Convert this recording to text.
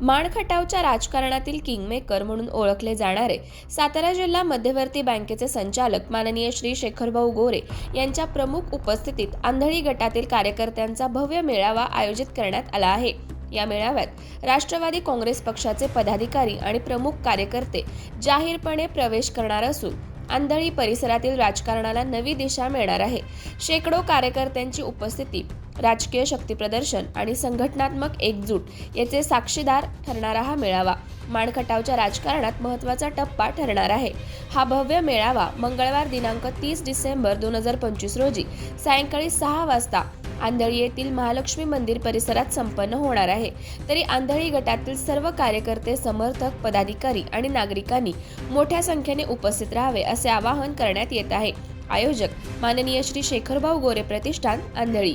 माणखटावच्या राजकारणातील किंगमेकर म्हणून ओळखले जाणारे सातारा जिल्हा मध्यवर्ती बँकेचे संचालक माननीय श्री शेखरभाऊ गोरे यांच्या प्रमुख उपस्थितीत आंधळी गटातील कार्यकर्त्यांचा भव्य मेळावा आयोजित करण्यात आला आहे. या मेळाव्यात राष्ट्रवादी काँग्रेस पक्षाचे पदाधिकारी आणि प्रमुख कार्यकर्ते जाहीरपणे प्रवेश करणार असून आंधळी परिसरातील राजकारणाला नवी दिशा मिळणार आहे. शेकडो कार्यकर्त्यांची उपस्थिती राजकीय शक्तीप्रदर्शन आणि संघटनात्मक एकजूट याचे साक्षीदार ठरणारा हा मेळावा. माणखटावच्या राजकारणात महत्त्वाचा टप्पा ठरणार आहे. हा भव्य मेळावा मंगळवार दिनांक तीस डिसेंबर दोन हजार पंचवीस रोजी सायंकाळी सहा वाजता आंधळी येथील महालक्ष्मी मंदिर परिसरात संपन्न होणार आहे. तरी आंधळी गटातील सर्व कार्यकर्ते समर्थक पदाधिकारी आणि नागरिकांनी मोठ्या संख्येने उपस्थित राहावे असे आवाहन करण्यात येत आहे. आयोजक माननीय श्री शेखरभाऊ गोरे प्रतिष्ठान आंधळी.